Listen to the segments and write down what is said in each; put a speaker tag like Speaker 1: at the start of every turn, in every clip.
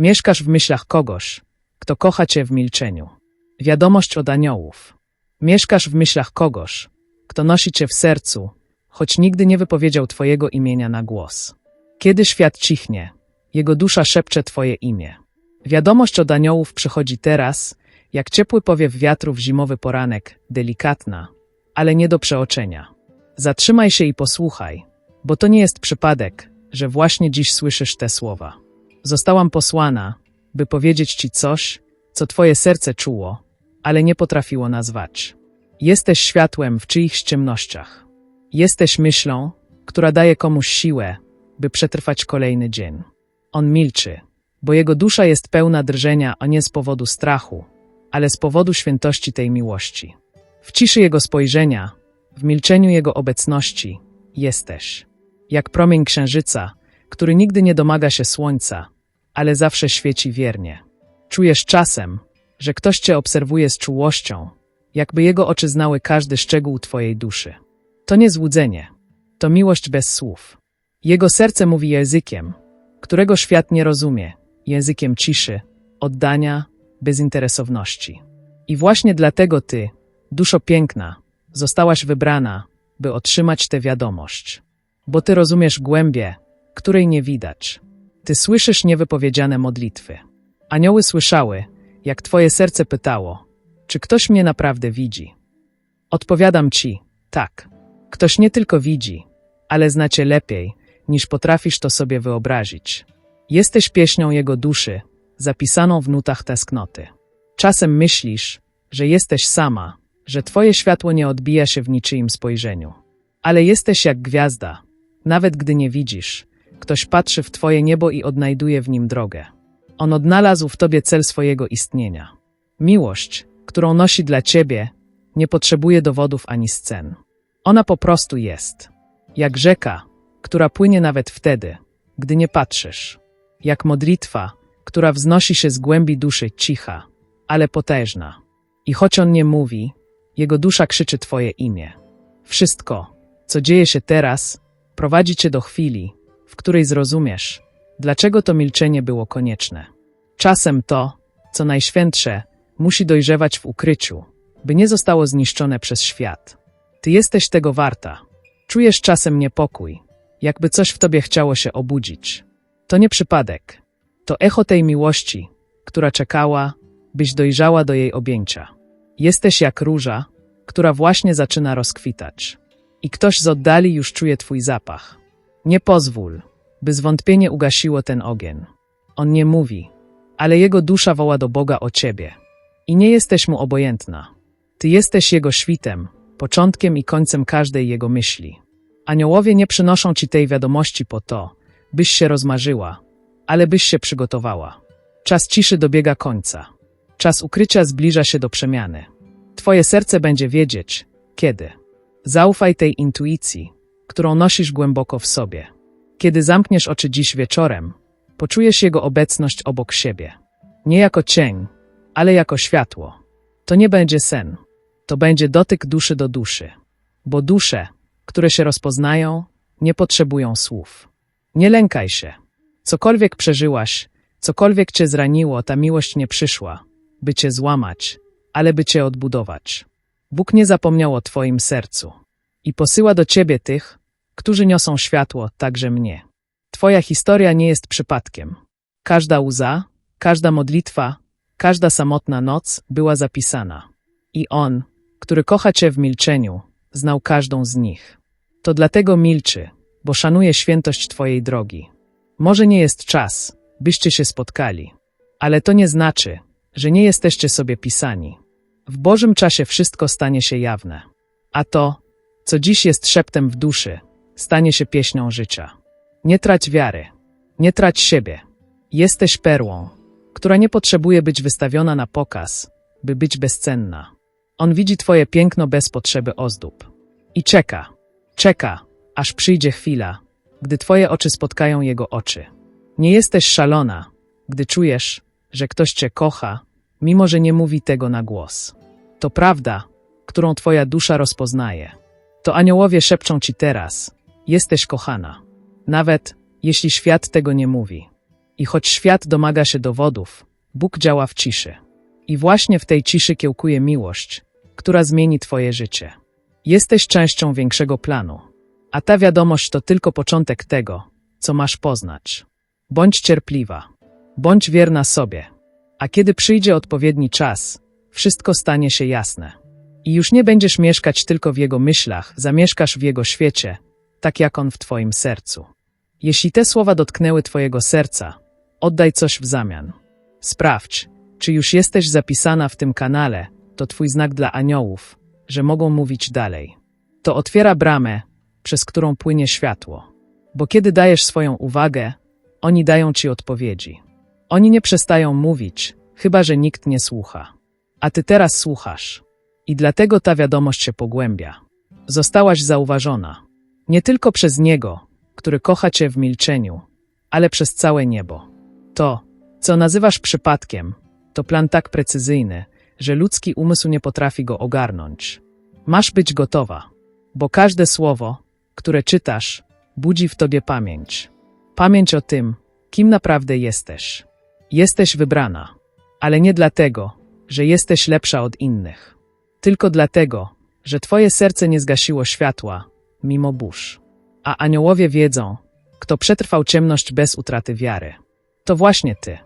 Speaker 1: Mieszkasz w myślach kogoś, kto kocha cię w milczeniu. Wiadomość od aniołów. Mieszkasz w myślach kogoś, kto nosi cię w sercu, choć nigdy nie wypowiedział twojego imienia na głos. Kiedy świat cichnie, jego dusza szepcze twoje imię. Wiadomość od aniołów przychodzi teraz, jak ciepły powiew wiatru w zimowy poranek, delikatna, ale nie do przeoczenia. Zatrzymaj się i posłuchaj, bo to nie jest przypadek, że właśnie dziś słyszysz te słowa. Zostałam posłana, by powiedzieć ci coś, co twoje serce czuło, ale nie potrafiło nazwać. Jesteś światłem w czyichś ciemnościach. Jesteś myślą, która daje komuś siłę, by przetrwać kolejny dzień. On milczy, bo jego dusza jest pełna drżenia, a nie z powodu strachu, ale z powodu świętości tej miłości. W ciszy jego spojrzenia, w milczeniu jego obecności, jesteś. Jak promień księżyca, który nigdy nie domaga się słońca, ale zawsze świeci wiernie. Czujesz czasem, że ktoś cię obserwuje z czułością, jakby jego oczy znały każdy szczegół twojej duszy. To nie złudzenie, to miłość bez słów. Jego serce mówi językiem, którego świat nie rozumie, językiem ciszy, oddania, bezinteresowności. I właśnie dlatego ty, duszo piękna, zostałaś wybrana, by otrzymać tę wiadomość. Bo ty rozumiesz głębię, której nie widać. Ty słyszysz niewypowiedziane modlitwy. Anioły słyszały, jak twoje serce pytało, czy ktoś mnie naprawdę widzi. Odpowiadam ci, tak. Ktoś nie tylko widzi, ale zna cię lepiej, niż potrafisz to sobie wyobrazić. Jesteś pieśnią jego duszy, zapisaną w nutach tęsknoty. Czasem myślisz, że jesteś sama, że twoje światło nie odbija się w niczyim spojrzeniu. Ale jesteś jak gwiazda, nawet gdy nie widzisz. Ktoś patrzy w twoje niebo i odnajduje w nim drogę. On odnalazł w tobie cel swojego istnienia. Miłość, którą nosi dla ciebie, nie potrzebuje dowodów ani scen. Ona po prostu jest. Jak rzeka, która płynie nawet wtedy, gdy nie patrzysz. Jak modlitwa, która wznosi się z głębi duszy cicha, ale potężna. I choć on nie mówi, jego dusza krzyczy Twoje imię. Wszystko, co dzieje się teraz, prowadzi Cię do chwili, w której zrozumiesz, dlaczego to milczenie było konieczne. Czasem to, co najświętsze, musi dojrzewać w ukryciu, by nie zostało zniszczone przez świat. Ty jesteś tego warta. Czujesz czasem niepokój, jakby coś w tobie chciało się obudzić. To nie przypadek. To echo tej miłości, która czekała, byś dojrzała do jej objęcia. Jesteś jak róża, która właśnie zaczyna rozkwitać. I ktoś z oddali już czuje twój zapach. Nie pozwól, by zwątpienie ugasiło ten ogień. On nie mówi, ale jego dusza woła do Boga o ciebie. I nie jesteś mu obojętna. Ty jesteś jego świtem, początkiem i końcem każdej jego myśli. Aniołowie nie przynoszą ci tej wiadomości po to, byś się rozmarzyła, ale byś się przygotowała. Czas ciszy dobiega końca. Czas ukrycia zbliża się do przemiany. Twoje serce będzie wiedzieć, kiedy. Zaufaj tej intuicji, którą nosisz głęboko w sobie. Kiedy zamkniesz oczy dziś wieczorem, poczujesz Jego obecność obok siebie. Nie jako cień, ale jako światło. To nie będzie sen. To będzie dotyk duszy do duszy. Bo dusze, które się rozpoznają, nie potrzebują słów. Nie lękaj się. Cokolwiek przeżyłaś, cokolwiek cię zraniło, ta miłość nie przyszła, by cię złamać, ale by cię odbudować. Bóg nie zapomniał o twoim sercu i posyła do ciebie tych, którzy niosą światło, także mnie. Twoja historia nie jest przypadkiem. Każda łza, każda modlitwa, każda samotna noc była zapisana. I On, który kocha Cię w milczeniu, znał każdą z nich. To dlatego milczy, bo szanuje świętość Twojej drogi. Może nie jest czas, byście się spotkali, ale to nie znaczy, że nie jesteście sobie pisani. W Bożym czasie wszystko stanie się jawne, a to, co dziś jest szeptem w duszy, stanie się pieśnią życia. Nie trać wiary, nie trać siebie. Jesteś perłą, która nie potrzebuje być wystawiona na pokaz, by być bezcenna. On widzi Twoje piękno bez potrzeby ozdób. I czeka, czeka, aż przyjdzie chwila, gdy Twoje oczy spotkają Jego oczy. Nie jesteś szalona, gdy czujesz, że ktoś Cię kocha, mimo że nie mówi tego na głos. To prawda, którą Twoja dusza rozpoznaje. To aniołowie szepczą Ci teraz: Jesteś kochana, nawet jeśli świat tego nie mówi. I choć świat domaga się dowodów, Bóg działa w ciszy. I właśnie w tej ciszy kiełkuje miłość, która zmieni Twoje życie. Jesteś częścią większego planu, a ta wiadomość to tylko początek tego, co masz poznać. Bądź cierpliwa, bądź wierna sobie, a kiedy przyjdzie odpowiedni czas, wszystko stanie się jasne. I już nie będziesz mieszkać tylko w jego myślach, zamieszkasz w jego świecie, tak jak on w Twoim sercu. Jeśli te słowa dotknęły Twojego serca, oddaj coś w zamian. Sprawdź, czy już jesteś zapisana w tym kanale, to Twój znak dla aniołów, że mogą mówić dalej. To otwiera bramę, przez którą płynie światło. Bo kiedy dajesz swoją uwagę, oni dają Ci odpowiedzi. Oni nie przestają mówić, chyba że nikt nie słucha. A Ty teraz słuchasz. I dlatego ta wiadomość się pogłębia. Zostałaś zauważona. Nie tylko przez Niego, który kocha Cię w milczeniu, ale przez całe niebo. To, co nazywasz przypadkiem, to plan tak precyzyjny, że ludzki umysł nie potrafi go ogarnąć. Masz być gotowa, bo każde słowo, które czytasz, budzi w tobie pamięć. Pamięć o tym, kim naprawdę jesteś. Jesteś wybrana, ale nie dlatego, że jesteś lepsza od innych, tylko dlatego, że twoje serce nie zgasiło światła, mimo burz. A aniołowie wiedzą, kto przetrwał ciemność bez utraty wiary. To właśnie ty.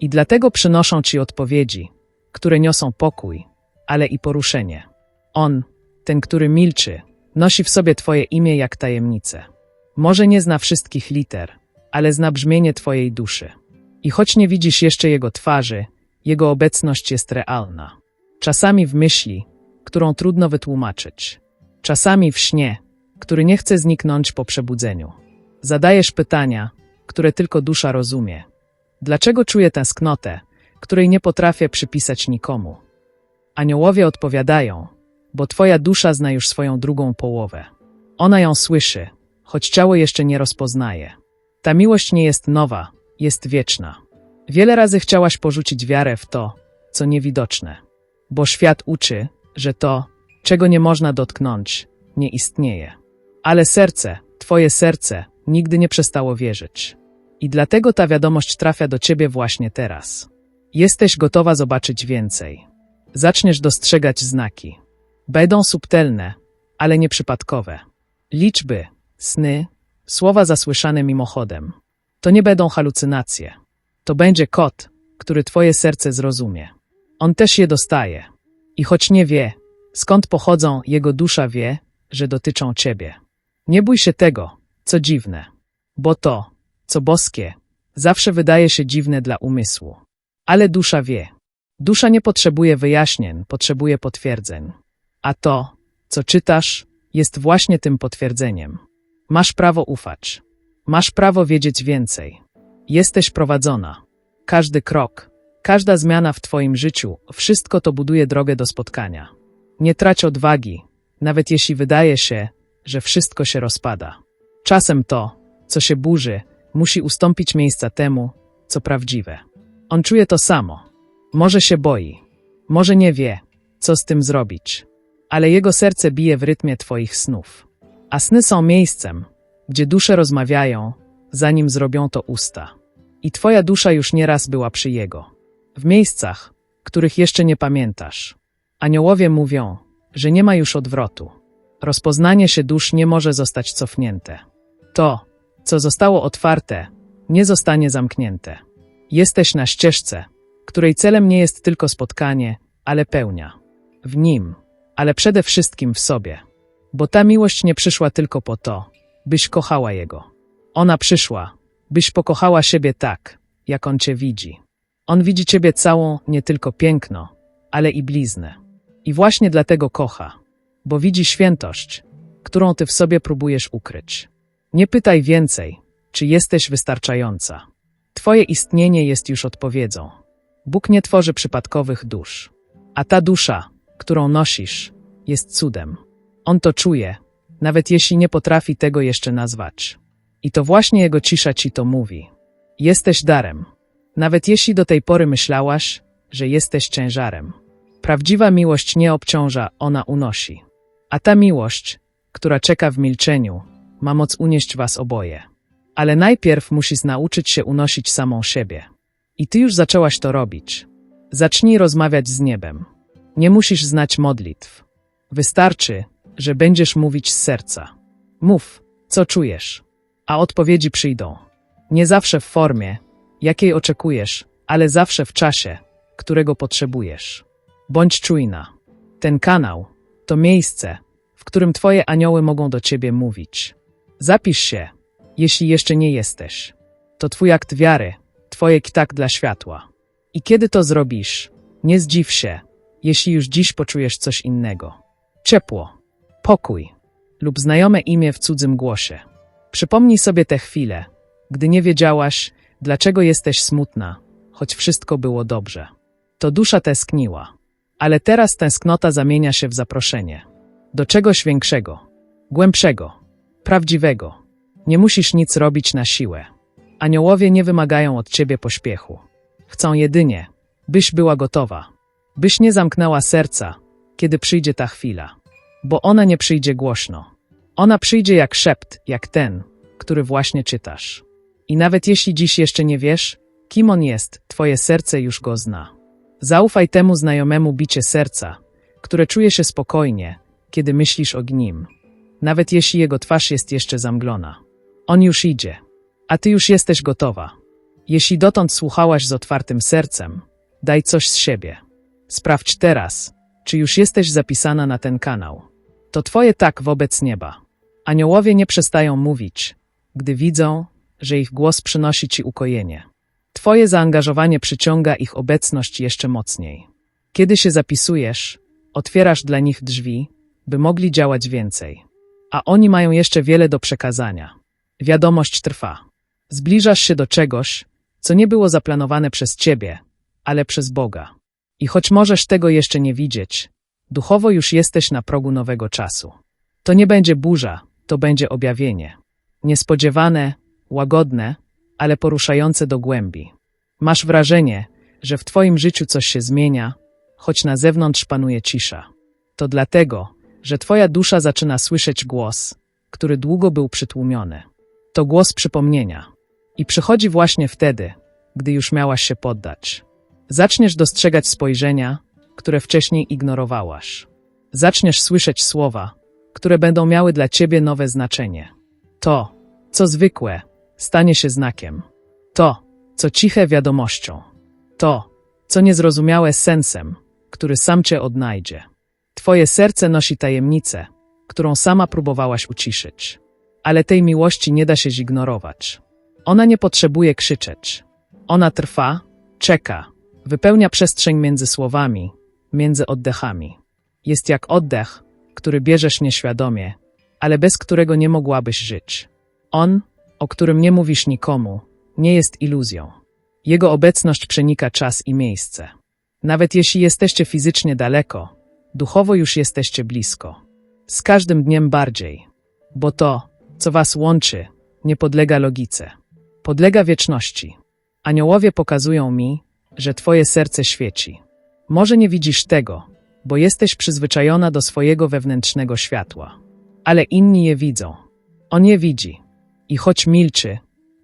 Speaker 1: I dlatego przynoszą ci odpowiedzi, które niosą pokój, ale i poruszenie. On, ten, który milczy, nosi w sobie Twoje imię jak tajemnicę. Może nie zna wszystkich liter, ale zna brzmienie Twojej duszy. I choć nie widzisz jeszcze Jego twarzy, Jego obecność jest realna. Czasami w myśli, którą trudno wytłumaczyć. Czasami w śnie, który nie chce zniknąć po przebudzeniu. Zadajesz pytania, które tylko dusza rozumie. Dlaczego czuję tęsknotę, której nie potrafię przypisać nikomu? Aniołowie odpowiadają, bo twoja dusza zna już swoją drugą połowę. Ona ją słyszy, choć ciało jeszcze nie rozpoznaje. Ta miłość nie jest nowa, jest wieczna. Wiele razy chciałaś porzucić wiarę w to, co niewidoczne, bo świat uczy, że to, czego nie można dotknąć, nie istnieje. Ale serce, twoje serce, nigdy nie przestało wierzyć. I dlatego ta wiadomość trafia do ciebie właśnie teraz. Jesteś gotowa zobaczyć więcej. Zaczniesz dostrzegać znaki. Będą subtelne, ale nieprzypadkowe. Liczby, sny, słowa zasłyszane mimochodem. To nie będą halucynacje. To będzie kod, który twoje serce zrozumie. On też je dostaje. I choć nie wie, skąd pochodzą, jego dusza wie, że dotyczą ciebie. Nie bój się tego, co dziwne, bo to, co boskie, zawsze wydaje się dziwne dla umysłu. Ale dusza wie. Dusza nie potrzebuje wyjaśnień, potrzebuje potwierdzeń. A to, co czytasz, jest właśnie tym potwierdzeniem. Masz prawo ufać. Masz prawo wiedzieć więcej. Jesteś prowadzona. Każdy krok, każda zmiana w Twoim życiu, wszystko to buduje drogę do spotkania. Nie trać odwagi, nawet jeśli wydaje się, że wszystko się rozpada. Czasem to, co się burzy, musi ustąpić miejsca temu, co prawdziwe. On czuje to samo. Może się boi, może nie wie, co z tym zrobić, ale jego serce bije w rytmie Twoich snów. A sny są miejscem, gdzie dusze rozmawiają, zanim zrobią to usta. I Twoja dusza już nieraz była przy jego. W miejscach, których jeszcze nie pamiętasz. Aniołowie mówią, że nie ma już odwrotu. Rozpoznanie się dusz nie może zostać cofnięte. To, co zostało otwarte, nie zostanie zamknięte. Jesteś na ścieżce, której celem nie jest tylko spotkanie, ale pełnia. W nim, ale przede wszystkim w sobie. Bo ta miłość nie przyszła tylko po to, byś kochała Jego. Ona przyszła, byś pokochała siebie tak, jak On Cię widzi. On widzi Ciebie całą, nie tylko piękno, ale i bliznę. I właśnie dlatego kocha, bo widzi świętość, którą Ty w sobie próbujesz ukryć. Nie pytaj więcej, czy jesteś wystarczająca. Twoje istnienie jest już odpowiedzią. Bóg nie tworzy przypadkowych dusz, a ta dusza, którą nosisz, jest cudem. On to czuje, nawet jeśli nie potrafi tego jeszcze nazwać. I to właśnie jego cisza ci to mówi. Jesteś darem, nawet jeśli do tej pory myślałaś, że jesteś ciężarem. Prawdziwa miłość nie obciąża, ona unosi. A ta miłość, która czeka w milczeniu, ma moc unieść was oboje. Ale najpierw musisz nauczyć się unosić samą siebie. I ty już zaczęłaś to robić. Zacznij rozmawiać z niebem. Nie musisz znać modlitw. Wystarczy, że będziesz mówić z serca. Mów, co czujesz, a odpowiedzi przyjdą. Nie zawsze w formie, jakiej oczekujesz, ale zawsze w czasie, którego potrzebujesz. Bądź czujna. Ten kanał to miejsce, w którym Twoje anioły mogą do Ciebie mówić. Zapisz się, jeśli jeszcze nie jesteś. To Twój akt wiary, Twoje tak dla światła. I kiedy to zrobisz, nie zdziw się, jeśli już dziś poczujesz coś innego. Ciepło, pokój lub znajome imię w cudzym głosie. Przypomnij sobie tę chwilę, gdy nie wiedziałaś, dlaczego jesteś smutna, choć wszystko było dobrze. To dusza tęskniła, ale teraz tęsknota zamienia się w zaproszenie. Do czegoś większego, głębszego, prawdziwego. Nie musisz nic robić na siłę. Aniołowie nie wymagają od ciebie pośpiechu. Chcą jedynie, byś była gotowa, byś nie zamknęła serca, kiedy przyjdzie ta chwila. Bo ona nie przyjdzie głośno. Ona przyjdzie jak szept, jak ten, który właśnie czytasz. I nawet jeśli dziś jeszcze nie wiesz, kim on jest, twoje serce już go zna. Zaufaj temu znajomemu bicie serca, które czuje się spokojnie, kiedy myślisz o nim. Nawet jeśli jego twarz jest jeszcze zamglona. On już idzie, a ty już jesteś gotowa. Jeśli dotąd słuchałaś z otwartym sercem, daj coś z siebie. Sprawdź teraz, czy już jesteś zapisana na ten kanał. To twoje tak wobec nieba. Aniołowie nie przestają mówić, gdy widzą, że ich głos przynosi ci ukojenie. Twoje zaangażowanie przyciąga ich obecność jeszcze mocniej. Kiedy się zapisujesz, otwierasz dla nich drzwi, by mogli działać więcej. A oni mają jeszcze wiele do przekazania. Wiadomość trwa. Zbliżasz się do czegoś, co nie było zaplanowane przez ciebie, ale przez Boga. I choć możesz tego jeszcze nie widzieć, duchowo już jesteś na progu nowego czasu. To nie będzie burza, to będzie objawienie. Niespodziewane, łagodne, ale poruszające do głębi. Masz wrażenie, że w Twoim życiu coś się zmienia, choć na zewnątrz panuje cisza. To dlatego, że Twoja dusza zaczyna słyszeć głos, który długo był przytłumiony. To głos przypomnienia. I przychodzi właśnie wtedy, gdy już miałaś się poddać. Zaczniesz dostrzegać spojrzenia, które wcześniej ignorowałaś. Zaczniesz słyszeć słowa, które będą miały dla ciebie nowe znaczenie. To, co zwykłe, stanie się znakiem. To, co ciche wiadomością. To, co niezrozumiałe sensem, który sam cię odnajdzie. Twoje serce nosi tajemnicę, którą sama próbowałaś uciszyć. Ale tej miłości nie da się zignorować. Ona nie potrzebuje krzyczeć. Ona trwa, czeka, wypełnia przestrzeń między słowami, między oddechami. Jest jak oddech, który bierzesz nieświadomie, ale bez którego nie mogłabyś żyć. On, o którym nie mówisz nikomu, nie jest iluzją. Jego obecność przenika czas i miejsce. Nawet jeśli jesteście fizycznie daleko, duchowo już jesteście blisko. Z każdym dniem bardziej, bo to, co was łączy, nie podlega logice. Podlega wieczności. Aniołowie pokazują mi, że twoje serce świeci. Może nie widzisz tego, bo jesteś przyzwyczajona do swojego wewnętrznego światła. Ale inni je widzą. On je widzi. I choć milczy,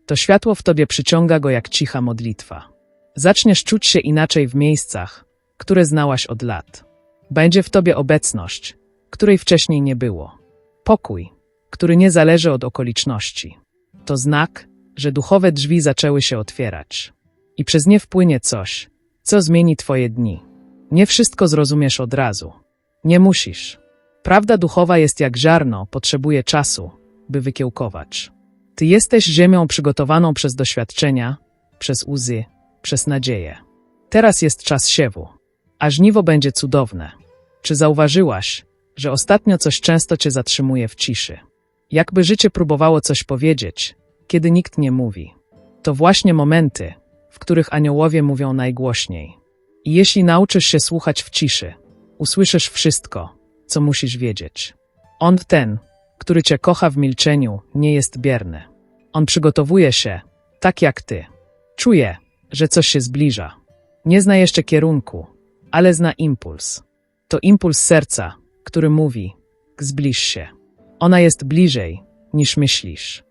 Speaker 1: to światło w tobie przyciąga go jak cicha modlitwa. Zaczniesz czuć się inaczej w miejscach, które znałaś od lat. Będzie w tobie obecność, której wcześniej nie było. Pokój, który nie zależy od okoliczności. To znak, że duchowe drzwi zaczęły się otwierać. I przez nie wpłynie coś, co zmieni twoje dni. Nie wszystko zrozumiesz od razu. Nie musisz. Prawda duchowa jest jak ziarno, potrzebuje czasu, by wykiełkować. Ty jesteś ziemią przygotowaną przez doświadczenia, przez łzy, przez nadzieję. Teraz jest czas siewu, a żniwo będzie cudowne. Czy zauważyłaś, że ostatnio coś często cię zatrzymuje w ciszy? Jakby życie próbowało coś powiedzieć, kiedy nikt nie mówi. To właśnie momenty, w których aniołowie mówią najgłośniej. I jeśli nauczysz się słuchać w ciszy, usłyszysz wszystko, co musisz wiedzieć. On ten, który cię kocha w milczeniu, nie jest bierny. On przygotowuje się, tak jak ty. Czuje, że coś się zbliża. Nie zna jeszcze kierunku, ale zna impuls. To impuls serca, który mówi: zbliż się. Ona jest bliżej, niż myślisz.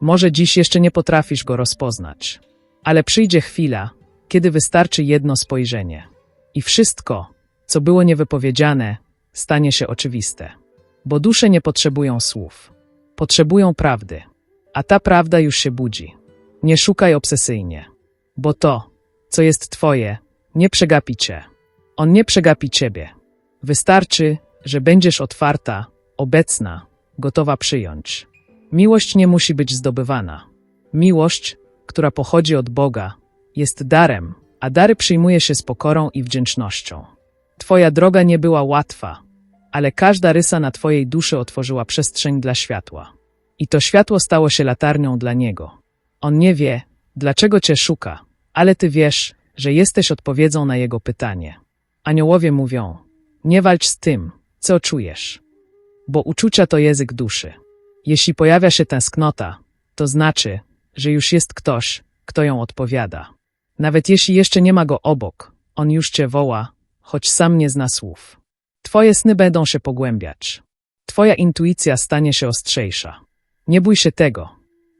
Speaker 1: Może dziś jeszcze nie potrafisz go rozpoznać, ale przyjdzie chwila, kiedy wystarczy jedno spojrzenie. I wszystko, co było niewypowiedziane, stanie się oczywiste. Bo dusze nie potrzebują słów. Potrzebują prawdy. A ta prawda już się budzi. Nie szukaj obsesyjnie. Bo to, co jest twoje, nie przegapi cię. On nie przegapi ciebie. Wystarczy, że będziesz otwarta, obecna, gotowa przyjąć. Miłość nie musi być zdobywana. Miłość, która pochodzi od Boga, jest darem, a dary przyjmuje się z pokorą i wdzięcznością. Twoja droga nie była łatwa, ale każda rysa na Twojej duszy otworzyła przestrzeń dla światła. I to światło stało się latarnią dla Niego. On nie wie, dlaczego Cię szuka, ale Ty wiesz, że jesteś odpowiedzią na Jego pytanie. Aniołowie mówią, nie walcz z tym, co czujesz, bo uczucia to język duszy. Jeśli pojawia się tęsknota, to znaczy, że już jest ktoś, kto ją odpowiada. Nawet jeśli jeszcze nie ma go obok, on już cię woła, choć sam nie zna słów. Twoje sny będą się pogłębiać. Twoja intuicja stanie się ostrzejsza. Nie bój się tego.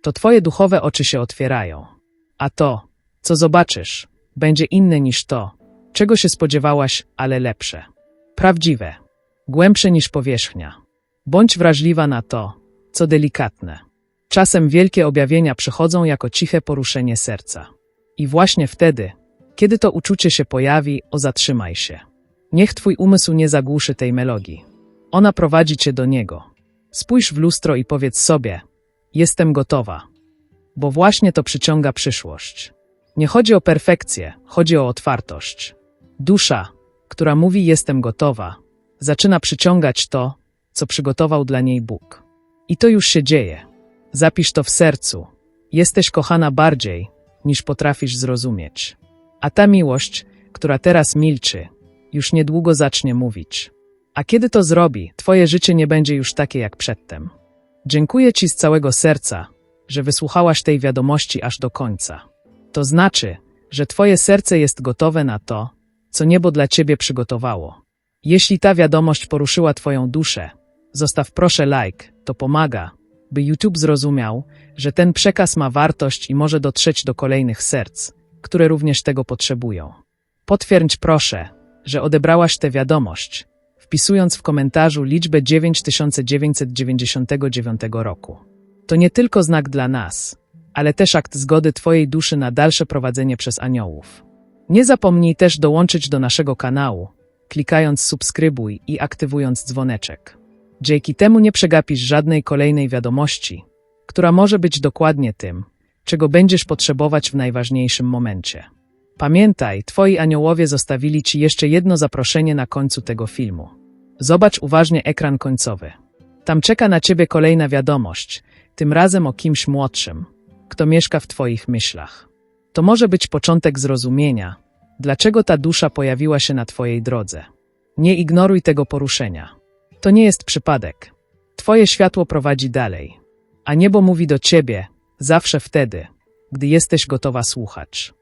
Speaker 1: To twoje duchowe oczy się otwierają. A to, co zobaczysz, będzie inne niż to, czego się spodziewałaś, ale lepsze. Prawdziwe. Głębsze niż powierzchnia. Bądź wrażliwa na to, co delikatne. Czasem wielkie objawienia przychodzą jako ciche poruszenie serca. I właśnie wtedy, kiedy to uczucie się pojawi, o zatrzymaj się. Niech twój umysł nie zagłuszy tej melodii. Ona prowadzi cię do niego. Spójrz w lustro i powiedz sobie: Jestem gotowa. Bo właśnie to przyciąga przyszłość. Nie chodzi o perfekcję, chodzi o otwartość. Dusza, która mówi jestem gotowa, zaczyna przyciągać to, co przygotował dla niej Bóg. I to już się dzieje. Zapisz to w sercu. Jesteś kochana bardziej, niż potrafisz zrozumieć. A ta miłość, która teraz milczy, już niedługo zacznie mówić. A kiedy to zrobi, twoje życie nie będzie już takie jak przedtem. Dziękuję ci z całego serca, że wysłuchałaś tej wiadomości aż do końca. To znaczy, że twoje serce jest gotowe na to, co niebo dla ciebie przygotowało. Jeśli ta wiadomość poruszyła twoją duszę, zostaw proszę like, to pomaga, by YouTube zrozumiał, że ten przekaz ma wartość i może dotrzeć do kolejnych serc, które również tego potrzebują. Potwierdź proszę, że odebrałaś tę wiadomość, wpisując w komentarzu liczbę 9999 roku. To nie tylko znak dla nas, ale też akt zgody Twojej duszy na dalsze prowadzenie przez aniołów. Nie zapomnij też dołączyć do naszego kanału, klikając subskrybuj i aktywując dzwoneczek. Dzięki temu nie przegapisz żadnej kolejnej wiadomości, która może być dokładnie tym, czego będziesz potrzebować w najważniejszym momencie. Pamiętaj, twoi aniołowie zostawili ci jeszcze jedno zaproszenie na końcu tego filmu. Zobacz uważnie ekran końcowy. Tam czeka na ciebie kolejna wiadomość, tym razem o kimś młodszym, kto mieszka w twoich myślach. To może być początek zrozumienia, dlaczego ta dusza pojawiła się na twojej drodze. Nie ignoruj tego poruszenia. To nie jest przypadek. Twoje światło prowadzi dalej, a niebo mówi do ciebie zawsze wtedy, gdy jesteś gotowa słuchać.